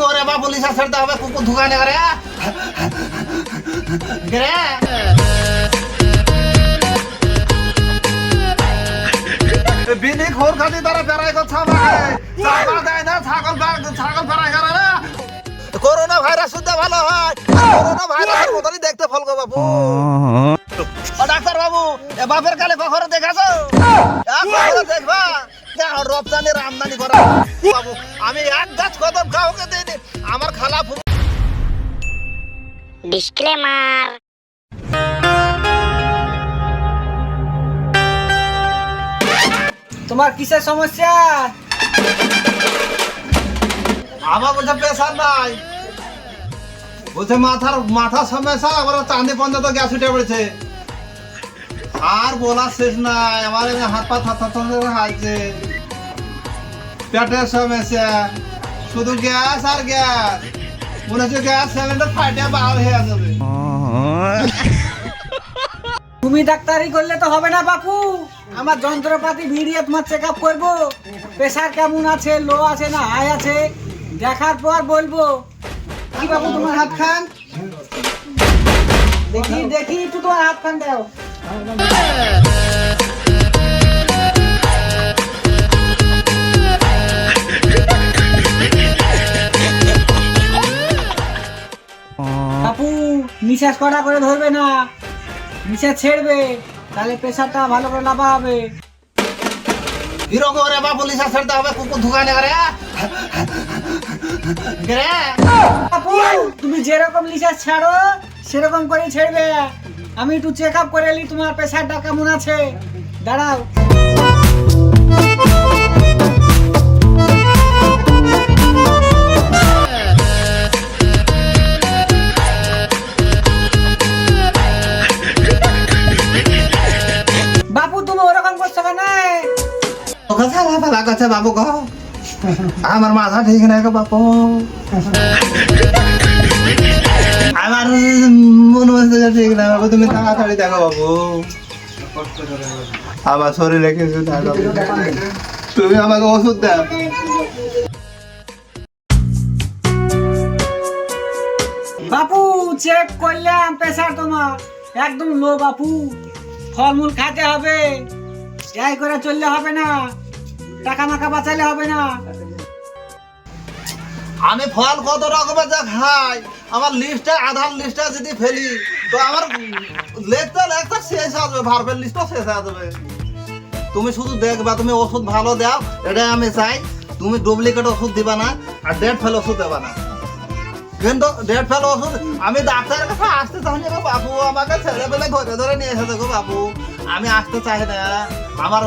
করে বা পুলিশ ছাড়তে হবে কুকুর ধুকানে করে। করে বিনি খোর খাতি তারা পেরাই করছে ছাগল দেয় না ছাগল ছাগল পেরাই করে না। করোনা ভাইরাস শুদ্ধ ভালো হয়। করোনা ভাইরাসের মতনই দেখতে ফলগো বাবু ডাক্তার বাবু এ বাপের কালে কখনো দেখাছো? দেখবা? রপ্তানির আমদানি করা বাবু আমি এক গাছ কদম কাউকে দিইনি আমার খালা ফু ডিসক্লেমার। তোমার কিসের সমস্যা? আমার বলছে পেশার নাই। বলছে মাথার মাথা সমস্যা আবার চাঁদি পর্যন্ত গ্যাস উঠে পড়েছে। আর বলা শেষ নাই আমার হাত পা থাত হাইছে পেটের সমস্যা শুধু গ্যাস আর গ্যাস। মনে হচ্ছে গ্যাস সিলিন্ডার ফাইটে বার হয়ে যাবে। তুমি ডাক্তারি করলে তো হবে না, বাপু। আমার যন্ত্রপাতি, ভিড়িয়ে তোমার চেক আপ করব। প্রেশার কেমন আছে লো আছে না হাই আছে, দেখার পর বলব। কি বাবু তোমার হাত খান? দেখি দেখি, একটু তোমার হাত খান, দাও। বাপু নিঃশ্বাস কড়া করে ধরবে না। নিঃশ্বাস ছেড়বে তাহলে প্রেশারটা ভালো করে লাভা হবে। হিরো করে বা পুলিশ ছাড়তে হবে কুকুর ধুকানে করে বাপু তুমি যেরকম নিঃশ্বাস ছাড়ো সেরকম করে ছেড়বে। আমি একটু চেক আপ করে এলি তোমার প্রেশারটা কেমন আছে? দাঁড়াও। করছে বাবু গো। আমার মাথা ঠিক নাই গো বাপু। আমার মনে হচ্ছে ঠিক না বাবু তুমি তাড়াতাড়ি দেখো বাবু। আমার শরীরে কিছু তুমি আমাকে ওষুধ দাও। বাপু চেক করলাম প্রেশার তোমার। একদম লো বাপু। ফলমূল খেতে হবে। যাই করে চললে হবে না। টাকা মাকা বাঁচালে হবে না। আমি ফল কত রকমের যা খাই, আমার লিস্টটা আধার লিস্টটা যদি ফেলি, তো আমার লেখতে লেখতে শেষ হয়ে যাবে ভার্বের লিস্টও শেষ যাবে। তুমি শুধু দেখবা, তুমি ওষুধ ভালো দাও, এটাই আমি চাই। তুমি ডুপ্লিকেট ওষুধ দিবা না, আর ডেট ফেল ওষুধ দেবা না। কিন্তু ডেট ফেল ওষুধ, আমি ডাক্তারের কাছে আসতে চাই না বাবু আমাকে ছেলে পেলে ধরে ধরে নিয়ে এসেছে গো বাবু আমি আসতে চাই না। আমার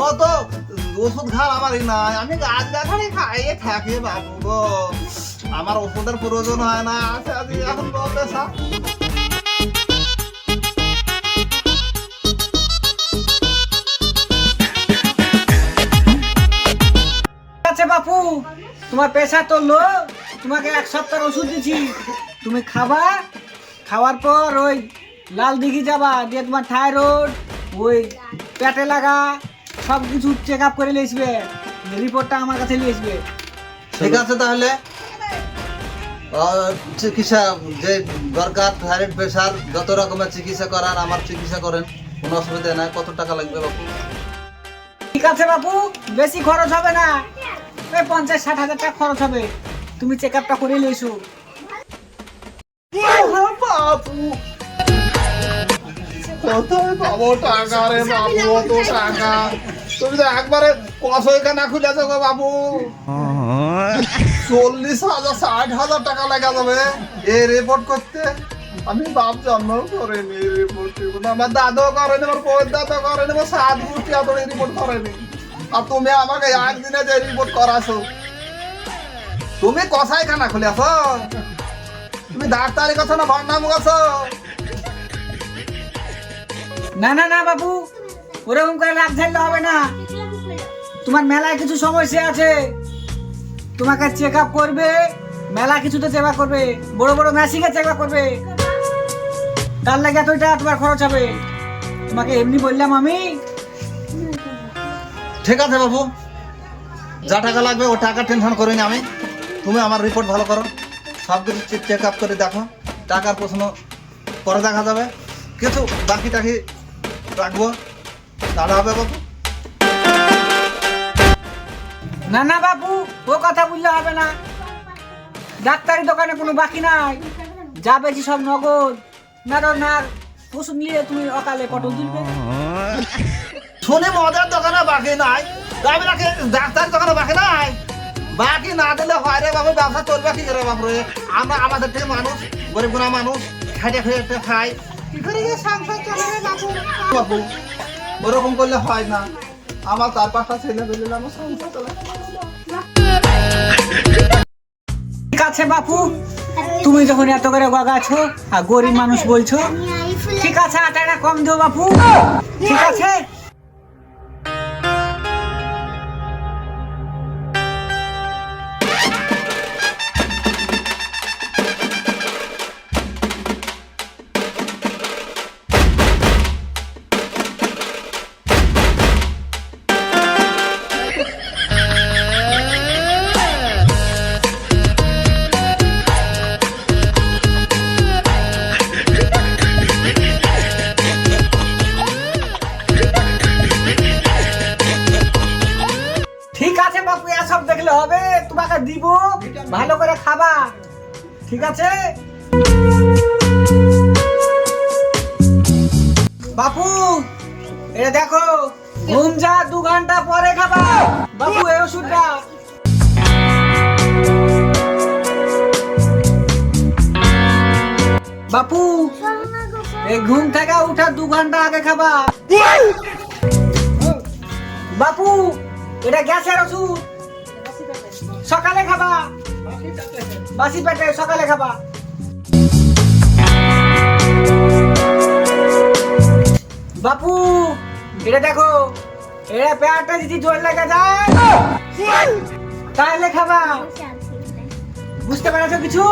ও তো ওষুধ খাওয়া আমারই নাই। আমি গাছ গাছালি খাইয়ে থাকি বাবু গো। আমার ওষুধের প্রয়োজন হয় না, আছে আজ এখন পেশা আছে বাপু, তোমার প্রেশার তো লো, তোমাকে এক সপ্তাহ ওষুধ দিচ্ছি তুমি খাবা, খাওয়ার পর ওই লাল দিঘি যাবা, দিয়ে তোমার থাইরয়েড, ওই পেটে লাগা সব কিছু চেক আপ করে লিখবে রিপোর্টটা আমার কাছে নিয়ে আসবে। ঠিক আছে তাহলে? চিকিৎসা যে দরকার থাইরয়েড প্রেশার যত রকমের চিকিৎসা করার আমার চিকিৎসা করেন। কোনো অসুবিধা নাই। কত টাকা লাগবে বাবু ঠিক আছে বাপু বেশি খরচ হবে না। ওই পঞ্চাশ ষাট হাজার টাকা খরচ হবে। তুমি চেক আপটা করে নিয়েছো বাবু কোথায় পাবো টাকা রে বাবু অত টাকা? তুমি তো একবারে কসইকা না খুলেছো গো বাবু। চল্লিশ হাজার, ষাট হাজার টাকা লেগে যাবে এই রিপোর্ট করতে। আমি বাপ জন্ম করিনি রিপোর্ট। আমার দাদাও করেনি, আমার বউর দাদা করেনি, আমার সাত গোষ্ঠী এত রিপোর্ট করেনি। আর তুমি আমাকে একদিনে যে রিপোর্ট করাছো, তুমি কষাই খানা খুলেছ? তুমি ডাক্তারি কথা না ভণ্ডাম গেছো না না না, বাবু। ওরকম করে লাভ ঝাড়লে হবে না। তোমার মেলায় কিছু সমস্যা আছে, তোমাকে চেক আপ করবে মেলা কিছুতে চেক করবে, বড় বড় মেশিনে চেক করবে। তার লাগে টাকা তোমার খরচ হবে। তোমাকে এমনি বললাম আমি। ঠিক আছে বাবু। যা টাকা লাগবে, ও টাকা টেনশন করিনি আমি। তুমি আমার রিপোর্ট ভালো করো। সব কিছু চেক আপ করে দেখো। টাকার প্রশ্ন পরে দেখা যাবে। কিছু বাকি টাকি রাখব। তাহলে হবে বাবু। না না বাবু ও কথা বললে হবে না। ডাক্তারি দোকানে কোনো বাকি নাই। যা বেশি সব নগদ। না না ওষুধ নিয়ে তুমি অকালে পটল তুলবে। শুনে মদের দোকানে বাকি নাই। আমি নাকি? ডাক্তার দোকানে বাকি নাই। বাকি না দিলে হয় রে বাবু ব্যবসা চলবে কি করে বাবু আমরা আমাদের থেকে মানুষ গরিব গুণা মানুষ খেটে খেটে খাই। কি করে যে সংসার চলে বাবু? বাবু ওরকম করলে হয় না। আমার চার পাঁচটা ছেলে পেলে আমার সংসার চলে ঠিক আছে বাপু, তুমি যখন এত করে গগাছো আর গরিব মানুষ বলছো, ঠিক আছে, আটাটা কম দিও বাপু। ঠিক আছে? বাপু, এই ঘুম থেকে উঠা দু ঘণ্টা আগে খাবা। বাপু, এটা গ্যাসের ওষুধ। সকালে খাবা। বাসি পেটে, সকালে খাবা। বাপু, এটা দেখো, এটা পেয়ারটা যদি জোর লেগে যায়, তাহলে খাবা। বুঝতে পেরেছ কিছু?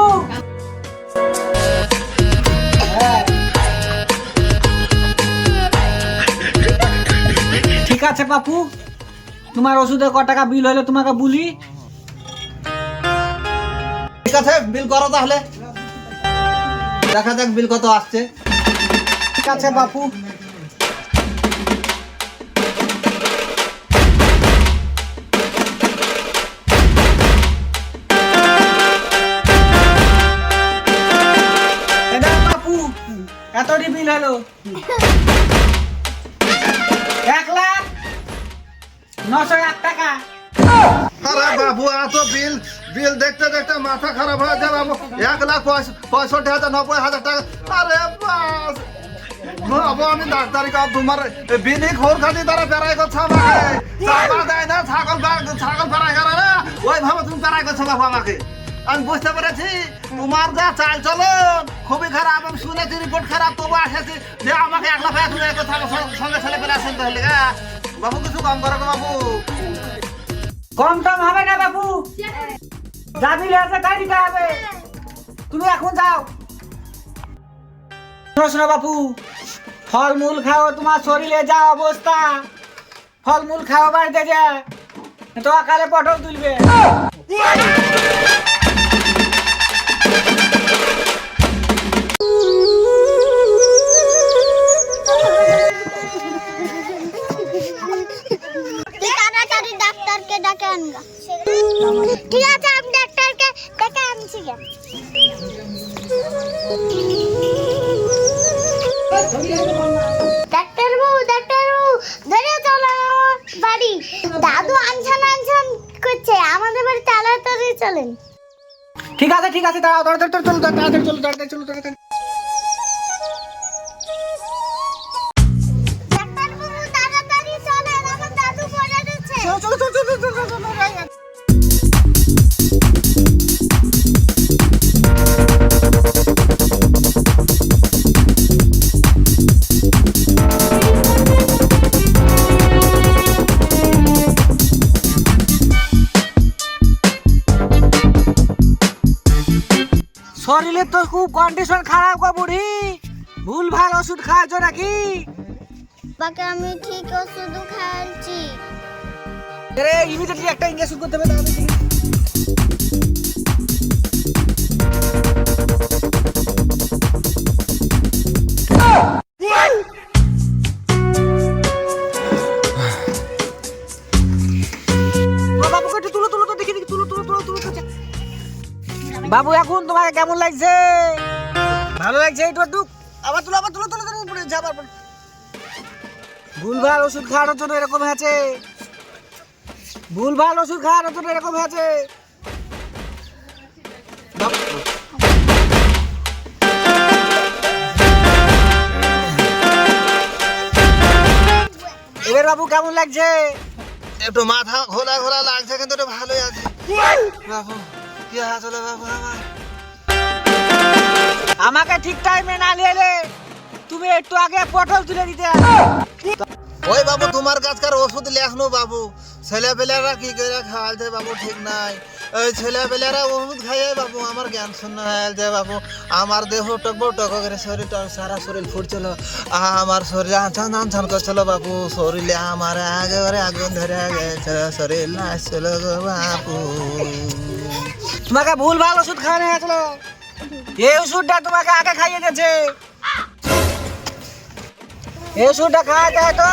আছে বাপু তোমার ওষুধে ক টাকা বিল হলো তোমাকে বলি। ঠিক আছে বিল করো তাহলে। দেখা যাক বিল কত আসছে। ঠিক আছে বাপু। এতটি বিল হলো। এক বাবু বিল বিল দেখতে দেখতে মাথা খারাপ হয়ে আরে আমি পেরাই না, ছাগল ছাগল করে না। তুমি পেরাই আমি বুঝতে পেরেছি, তোমার যা চাল চলো খুবই খারাপ। আমি শুনেছি রিপোর্ট খারাপ, তবু আসেছি। যে আমাকে এক লাখ এক লাখ সঙ্গে ছেলে পেলে আসেন তাহলে হ্যাঁ? বাবু, কিছু কম করো বাবু। কম টম হবে না বাবু। বিল আছে তাই দিতে হবে। তুমি এখন যাও। শোনো শোনো বাপু ফলমূল খাও, তোমার শরীরে যা অবস্থা। ফলমূল খাও বাড়িতে যা তো আকালে পটল তুলবে। ঠিক আছে আমি ডাক্তারকে ডেকে আনছি ডাক্তার বাবু ডাক্তার বাবু ধরে চলো বাড়ি দাদু আনছান আনছান করছে আমাদের বাড়ি তাড়াতাড়ি চলেন ঠিক আছে ঠিক আছে দাঁড়াও তাড়াতাড়ি চলো তাড়াতাড়ি চলো তাড়াতাড়ি চলো তাড়াতাড়ি তাড়াতাড়ি চলো চলো চলো চলো চলো শরীরে তো খুব কন্ডিশন খারাপ গো বুড়ি। ভুল ভালো ওষুধ খাওয়াছো নাকি? বাকি আমি ঠিক ওষুধ খাইছি। আরে ইমিডিয়েটলি একটা ইঞ্জেকশন করতে হবে তাহলে বাবু এখন তোমাকে কেমন লাগছে? ভালো লাগছে একটু একটু আবার তুলো আবার তুলো তুলো তুলো পড়ে যাবার পর ভুলভাল ওষুধ খাওয়ানোর জন্য এরকম হয়েছে। ভুলভাল ওষুধ খাওয়ানোর জন্য এরকম হয়েছে। এবার বাবু কেমন লাগছে? একটু মাথা ঘোলা ঘোলা লাগছে কিন্তু একটু ভালোই আছে। আমাকে ঠিক টাইমে না নিয়ে তুমি একটু আগে পটল তুলে দিতে ওই বাবু, তোমার কাছকার ওষুধ লেখনো বাবু। ছেলে পেলেরা কি করে খাওয়াইছে বাবু, ঠিক নাই। ছেলে পেলেরা ওষুধ খাইয়ে বাবু, আমার জ্ঞান শূন্য হয়ে বাবু। আমার দেহ টক টক করে শরীরটা সারা শরীর ফুটছিল। আমার শরীর আনছান আনছান করছিল বাবু। শরীরে আমার একেবারে আগুন ধরে গেছে, শরীর গো বাবু। তোমাকে ভুল ভালো ওষুধ খাওয়ানো হয়েছিল। এই ওষুধটা তোমাকে আগে খাইয়ে গেছে এই ওষুধটা খাওয়া যায় তো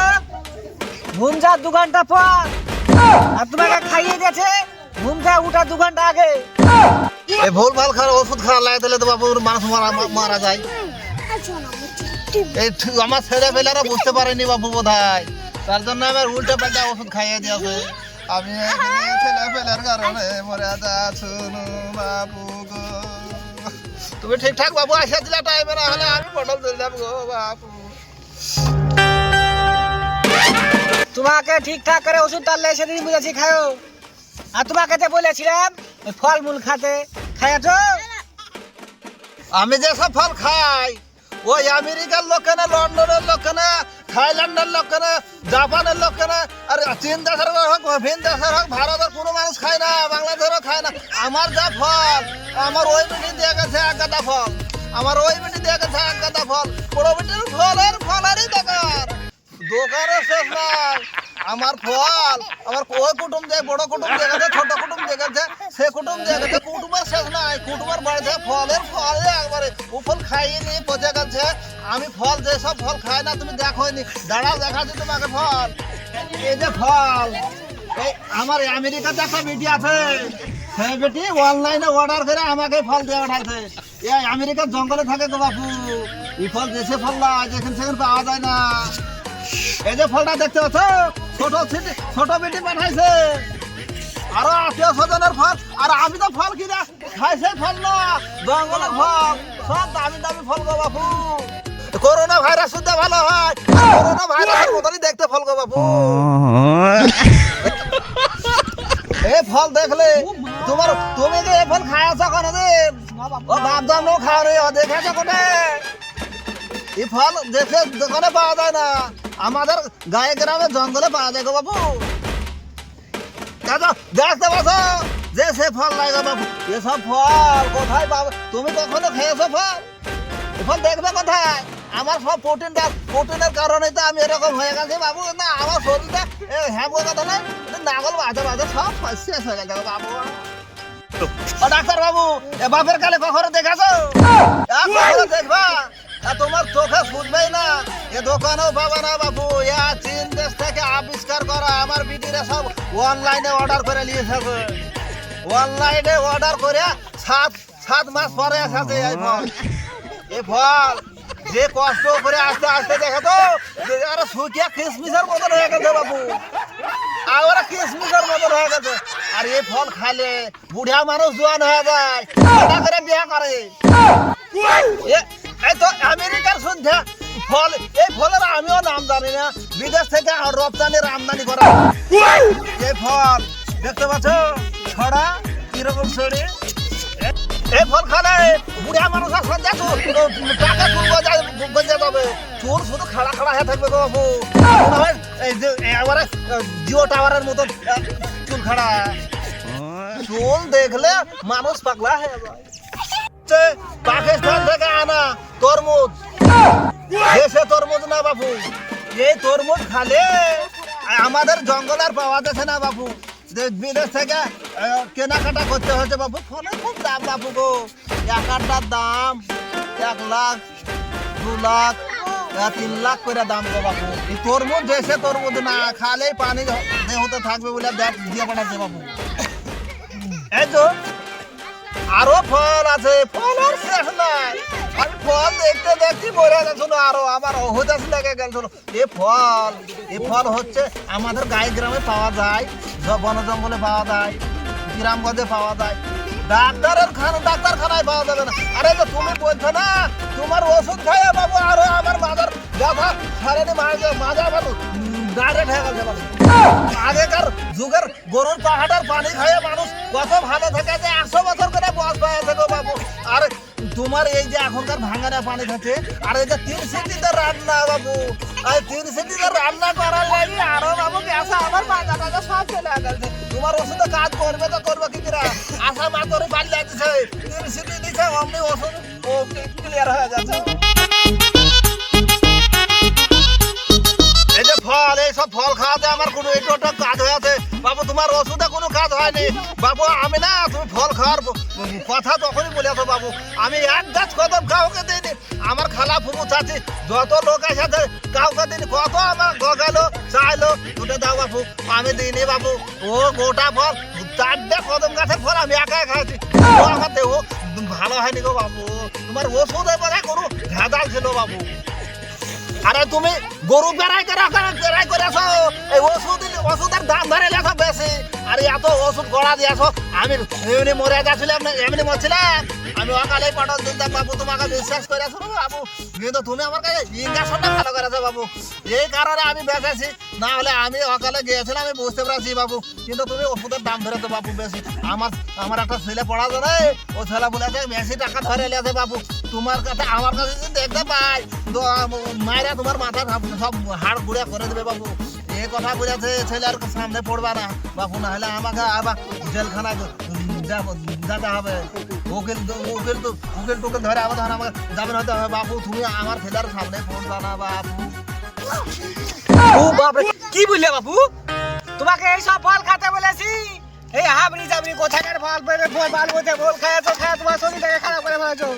ঘুম যা দু ঘণ্টা পর। আর তোমাকে খাইয়ে গেছে ঘুম যা উঠা দু ঘণ্টা আগে। এই ভুল ভালো খাওয়ার ওষুধ খাওয়া লাগে তাহলে তো বাবু মানুষ মারা মারা যায়। এই আমার ছেলে পেলেরা বুঝতে পারেনি বাবু বোধ হয় তার জন্য আমার উল্টে পাল্টা ওষুধ খাইয়ে দিয়েছে। আমি ছেলে পেলের কারণে মরে যাচ্ছু বাবু গো। তুমি ঠিকঠাক বাবু আসা দিলা টাইমে না হলে আমি পটল দিলাম গো বাবু। তোমাকে ঠিকঠাক করে ওষুধটা লে সেদিন বুঝেছি খাও আর তোমাকে যে বলেছিলাম ফলমূল খাতে খাইয়াছো আমি যে সব ফল খাই ওই আমেরিকার লোকে না লন্ডনের লোকে না থাইল্যান্ডের লোকেরা, জাপানের লোকেরা, আর চীন দেশের হোক ভিন দেশের হোক ভারতের কোনো মানুষ খায় না, বাংলাদেশেরও খায় না। আমার যা ফল, আমার ওই মিটি দিয়ে গেছে এক গাদা ফল। আমার ওই মিটি দিয়ে গেছে এক গাদা ফল। বড় মিটির ফলের, ফলেরই দোকান দোকানে শেষ নাই। আমার ফল, আমার ওই কুটুম যে, বড় কুটুম গেছে ছোট কুটুম গেছে সে কুটুম গেছে কুটুমের শেষ নাই। কুটুমের বাড়িতে ফলের ফল একবারে। ও ফল খাইনি পচে গেছে। আমি ফল, যে সব ফল খাই না, তুমি দেখোনি দাঁড়াও, দেখাচ্ছি তোমাকে ফল। এই যে ফল, এই আমার আমেরিকাতে একটা বেটি আছে। সেই বেটি অনলাইনে অর্ডার করে আমাকে ফল দিয়ে পাঠাইছে। এই আমেরিকার জঙ্গলে থাকে গো বাপু। এই ফল দেশে ফল না যেখানে সেখানে পাওয়া যায় না। এই যে ফলটা দেখতে পাচ্ছ? ছোট ছোট বেটি পাঠাইছে। আরও আত্মীয় স্বজনের ফল, আর আমি তো ফল কিনা খাইছে, ফল না, জঙ্গলের ফল। সব দামি দামি ফল গো বাপু। করোনা ভাইরাস শুদ্ধ ভালো হয়। করোনা ভাইরাসের মতনই দেখতে ফল গো বাপু। এ ফল দেখলে তোমার, তুমি যে এ ফল খাইছ কোনদিন? ও বাপ দাম খাও রে দেখেছ কোনে এই ফল দেখে দোকানে পাওয়া যায় না। আমাদের গায়ে গ্রামে জঙ্গলে পাওয়া যায় গো বাবু। দাদা, দেখতে পাচ্ছ? যে সে ফল লাগে বাবু। এসব ফল কোথায় পাবে? তুমি কখনো খেয়েছো ফল? ফল দেখবে কোথায়? আমার সব প্রোটিন প্রোটিনের কারণে তো আমি এরকম হয়ে গেছি বাবু। না, আমার শরীরটা হ্যাঁ কথা না? নাগল বাজে বাজে, সব শেষ হয়ে গেছে বাবু। ডাক্তার বাবু, এ, বাপের কালে কখনো দেখেছ? দেখবা? তোমার চোখে শুনবেই না। এ দোকানেও পাবে না বাবু এ চীন দেশ থেকে আবিষ্কার করা আমার বিটিরা সব অনলাইনে অর্ডার করে নিয়েছে। অনলাইনে অর্ডার করে সাত সাত মাস পরে এসেছে এই ফল। এই ফল যে কষ্ট করে আস্তে আস্তে দেখে তো আরে শুকিয়ে কিসমিসের মতন হয়ে গেছে বাবু আর কিসমিসের মতন হয়ে গেছে। আর এই ফল খাইলে বুড়া মানুষ জোয়ান হয়ে যায়। করে বিয়ে করে। এ- এই তো আমেরিকার সন্ধ্যা। ফল, এই ফলের আমিও নাম জানি না। বিদেশ থেকে আর রপ্তানির আমদানি করা এই ফল, দেখতে পাচ্ছ? ছড়া, কীরকম এ- এই ফল খালে বুড়া মানুষের সন্ধ্যা চুল টাকা চুল গজায় যাবে। চুল শুধু খাড়া খাড়া হয়ে থাকবে বাবু। এই যে এবারে জিও টাওয়ারের মতো চুল খাড়া। চুল দেখলে মানুষ পাগলা হয়ে যায়। পাকিস্তান থেকে আনা তরমুজ। দেশে তরমুজ না বাপু। এই তরমুজ খালে আমাদের জঙ্গল আর পাওয়া যাচ্ছে না বাপু। বিদেশ থেকে কেনাকাটা করতে হচ্ছে বাপু। ফোনের খুব দাম বাপু গো। এক আটটার দাম, এক লাখ, দু লাখ তিন লাখ করে দাম গো বাপু। এই তরমুজ, দেশে তরমুজ না খালে পানি দেহতে থাকবে বলে দিয়ে পাঠাচ্ছে বাপু। এই তো আরও ফল আছে, ফল আর শেষ নাই। আমি ফল দেখতে দেখতে বলে গেছিল আরও আমার অহদাস লেগে গেছিল এ ফল এ ফল হচ্ছে আমাদের গাই গ্রামে পাওয়া যায় বন জঙ্গলে পাওয়া যায়, গ্রামগঞ্জে পাওয়া যায়। ডাক্তারের খান ডাক্তারখানায় পাওয়া যাবে না। আরে যে তুমি বলছো না, তোমার ওষুধ খাইয়ে বাবু আরও আমার মাজার ব্যথা সারেনি, মাঝে মাঝে আবার গেছে আগেকার যুগের গরুর পাহাড়ের পানি খাইয়ে মানুষ কত ভালো থাকে যে একশো বছর করে বয়স পাইছে গো বাবু। আর তোমার এই যে এখনকার ভাঙানা পানি খাচ্ছে, আর এই যে তিন সিটিতে রান্না বাবু। আর তিন সিটিতে রান্না করার লাগে আরও বাবু গ্যাস আমার মাজা টাজা সব চলে গেছে। তোমার ওষুধে কাজ করবে তো করবে কি কিরা? আশা মাতরে পাল্লা দিছে তিন সিটি দিছে, অমনি ওষুধ ও ক্লিয়ার হয়ে যাচ্ছে বাবু, আমি না, তুমি ফল খাওয়ার কথা তখনই বলেছ বাবু। আমি এক গাছ কদম কাউকে দিইনি। আমার খালা ফুমু চাচি যত লোক আছে কাউকে দিইনি। কত আমার গগালো, চাইলো দুটো দাও বাবু, আমি দিইনি বাবু। ও গোটা ফল, চারটে কদম গাছের ফল আমি একাই খাইছি। আমার দেহ, ভালো হয়নি গো বাবু। তোমার ওষুধ এবারে গরু ভেজাল ছিল বাবু। আরে তুমি গরু বেড়াই করে, বেড়াই করেছ এই ওষুধ ওষুধের দাম ধরে লেছ বেশি। আরে এত ওষুধ গড়া দিয়েছ আমি এমনি মরে যাচ্ছিলাম এমনি মরছিলাম। আমি অকালে পটল দিতাম বাবু তোমাকে বিশ্বাস করেছ বাবু। কিন্তু তুমি আমার কাছে ইঞ্জেকশনটা ভালো করেছ বাবু। এই কারণে আমি বেঁচেছি। না হলে আমি অকালে গিয়েছিলাম, আমি বুঝতে পারছি বাবু। কিন্তু তুমি ওষুধের দাম ধরেছো বাবু বেশি। আমার আমার একটা ছেলে পড়া ধরে ও ছেলে বলেছে বেশি টাকা ধরে লেছে বাবু। তোমার কাছে আমার কাছে যদি দেখতে পাই, তো মায়েরা তোমার মাথা সব- হাড় গুড়া করে দেবে বাবু। এই কথা বলেছে ছেলের সামনে পড়বা না। বাবু না হলে আমাকে আবার জেলখানা যেতে হবে। উকিল উকিল তো উকিল টুকিল ধরে আবার ধরে আমাকে যাবেন হতে হবে। বাবু তুমি আমার ছেলের সামনে পড়বা না বাবু কি বললে বাপু? তোমাকে এই সব ফল খাতে বলেছি। এই হাবড়ি জাবড়ি কোথাকার ফল ফল বাল বলতে ফল খাইছো খায় তোমার শরীরটাকে খারাপ করে ফেলেছো।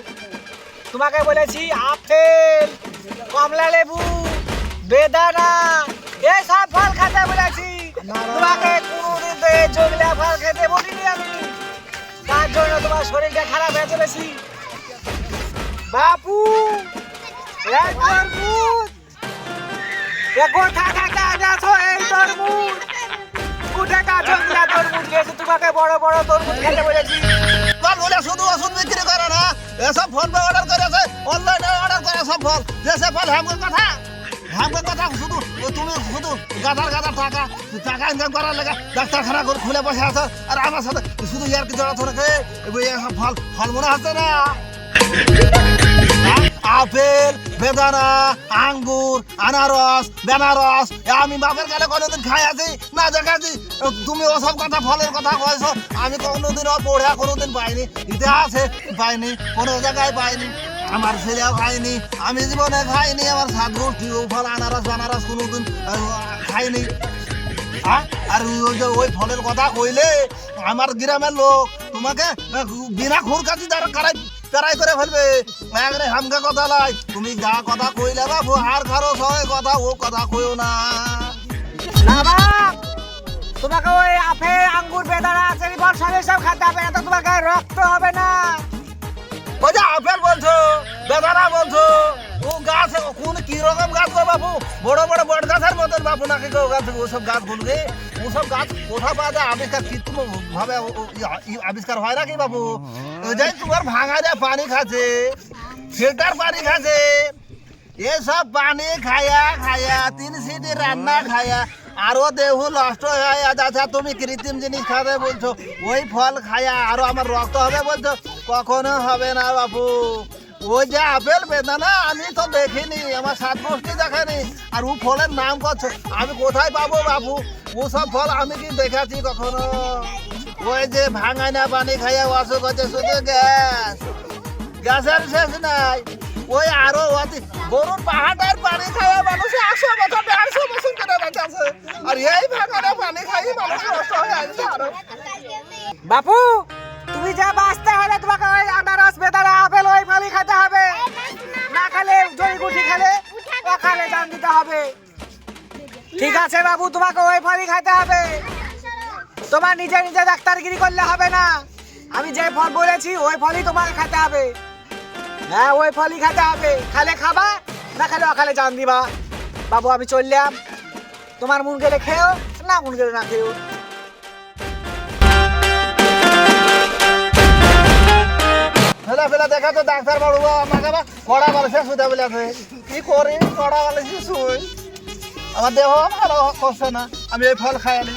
তোমাকে বলেছি, আপেল, কমলা লেবু, বেদানা এই সব ফল খেতে বলেছি। তোমাকে কোনোদিন তো এই জগলা ফল খেতে বলিনি আমি। তার জন্য তোমার শরীরটা খারাপ হয়ে চলেছি। বাপু তোমাকে বড় বড় তরমুজ খেতে বলেছি। শুধু ওষুধ বিক্রি করে না এসব ফল অর্ডার করেছে? অনলাইনে অর্ডার করে সব ফল। যেসব ফল হ্যামকের কথা? হ্যামকের কথা শুধু তুমি শুধু গাদার গাদার টাকা টাকা ইনকাম করার লেগে ডাক্তারখানা করে খুলে বসে আছে। আর আমার সাথে শুধু ইয়ার কি জড়া ধরে ফল ফল মনে হচ্ছে না? আপেল, বেদানা, আঙ্গুর, আনারস, বেনারস। আমি বাপের কালে কোনোদিন খাই আছি না দেখাছি তুমি ওসব কথা, ফলের কথা কয়েছো আমি কোনোদিনও পড়ে, কোনোদিন পাইনি। ইতিহাসে পাইনি, কোনো জায়গায় পাইনি, আমার ছেলেও খাইনি, আমি জীবনে খাইনি, আমার গোষ্ঠী ও ফল, আনারস, বানারস কোনোদিন খাইনি? আর ওই যে ওই ফলের কথা কইলে, আমার গ্রামের লোক তোমাকে বিনা খুর কাছে যারা কারাই তারাই করে ফেলবে। একরে হামকে কথা লাই তুমি যা কথা কইলে বাবু আর কারও সবাই কথা ও কথা কইও না। না বাপ তোমাকে ওই আপেল আঙ্গুর বেদানা আছে বর্ষা সব খেতে হবে এত তোমাকে রক্ত হবে না। ওই যে আপেল বলছো বেদানা বলছো ও গাছ কোন কি রকম গাছ গো বাবু বড় বড় বট গাছের মতন বাবু নাকি গো গাছ ওসব গাছ গুলবে ওসব গাছ কোথা পাওয়া যায়? আবিষ্কার কৃত্রিম ভাবে আবিষ্কার হয় নাকি বাবু ওই যে তোমার ভাঙা যায়, পানি খাচ্ছে, ফিল্টার পানি খাচ্ছে। এসব পানি খায়া খায়া, তিন সিটি রান্না খায়া, আরও দেহ নষ্ট হয়ে। যাচ্ছে তুমি কৃত্রিম জিনিস খাবে বলছো, ওই ফল খায়া আরও আমার রক্ত হবে বলছো? কখনো হবে না বাবু ওই যে আপেল বেদানা আমি তো দেখিনি, আমার সাত গোষ্ঠী দেখেনি, আর ও ফলের নাম করছ। আমি কোথায় পাবো বাবু ও সব ফল আমি কি দেখাচ্ছি কখনো? ওই যে ভাঙাইনা পানি খাইয়া অসুখ হচ্ছে, শুধু গ্যাস। গ্যাসের শেষ নাই। ওই আরও অতি গরুর পাহাড়ের পানি খাইয়া মানুষ একশো বছর, দেড়শো বছর করে বেঁচেছে। আর এই ভাঙানো পানি খাই মানুষ নষ্ট হয়ে আসছে আরও। বাপু! তুমি যা বাঁচতে হলে তোমাকে ওই আনারস বেদানা আপেল ওই ফলই খেতে হবে। না। খেলে জড়িগুটি খেলে ওখানে জান দিতে হবে। ঠিক আছে বাবু তোমাকে ওই ফলই খেতে হবে। তোমার নিজে নিজে ডাক্তারগিরি করলে হবে না। আমি যে ফল বলেছি ওই ফলই তোমাকে খেতে হবে। হ্যাঁ ওই ফলই খেতে হবে। খালে খাবা না খালে অখালে জান দিবা। বাবু আমি চললাম। তোমার মন গেলে খেও না মন গেলে না খেও। ফেলা ফেলা দেখা তো ডাক্তার বাবু আমাকে আবার কড়া বালিশে শুতে বলেছে কি করি? কড়া বালিশে শুই। আমার দেহ ভালো করছে না, আমি এই ফল খাইনি